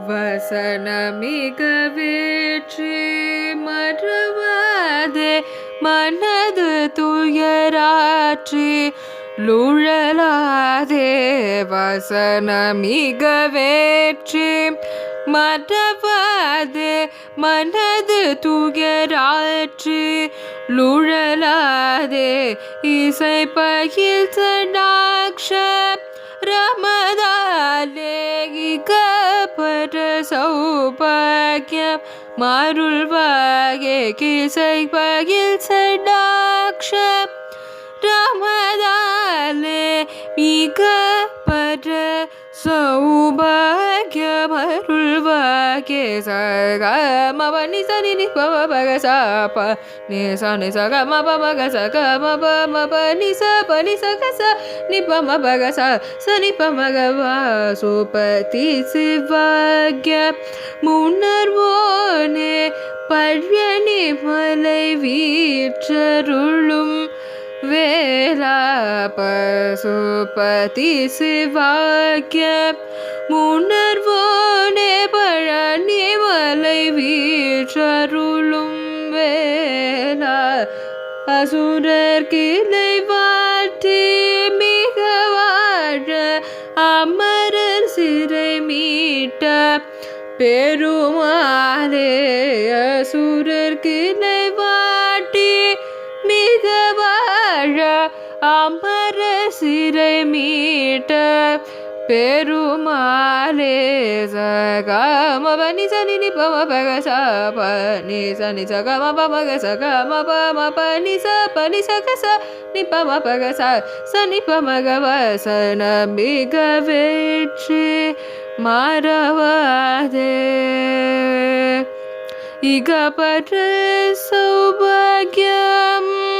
வசனமிக வேற்றி மறவாதே மனது துயராற்றி லுழலாதே வசனமிக வேற்றி மறவாதே மனது துயராற்றி லுழலாதே இசை பயில் சடாக்ஷ ரம சௌபாகியம் மாருள்வாகே கிசை பகில் சடாக்ஷம் ரமதாலே மிகப்பட்ட சௌபாகியம் அருள்வாகே சக மபனி சனி நி பவ பக சப நி ச நி சக மப மக சக மப மப நி ச ப நி சக ச நி ப ம பக ச ச நி ப சுபதி முன்னர்வோனே பழனி மலை வீற்றருளும் வேலா பசுபதி சிவாக்கிய முன்னர் அசுரர் கிளை வாட்டி மிக வாழ அமரர் சிறை மீட்ட பெருமாளே அசுரர் கிளை வாட்டி மிக வாழ அமர சிறை மீட்ட பெருமாளே சகம பனி சனி நி பம பக ச ப நி ச நி ச க ம ப ம க ச க ம ப ம ப நி ச ப நி ச க ச நி ப ம ப க ச ச நி ப ம க வ ச ந மிக வெற்றி மறவாதே இகப்பற்ற சௌபாகியம் அருள்வா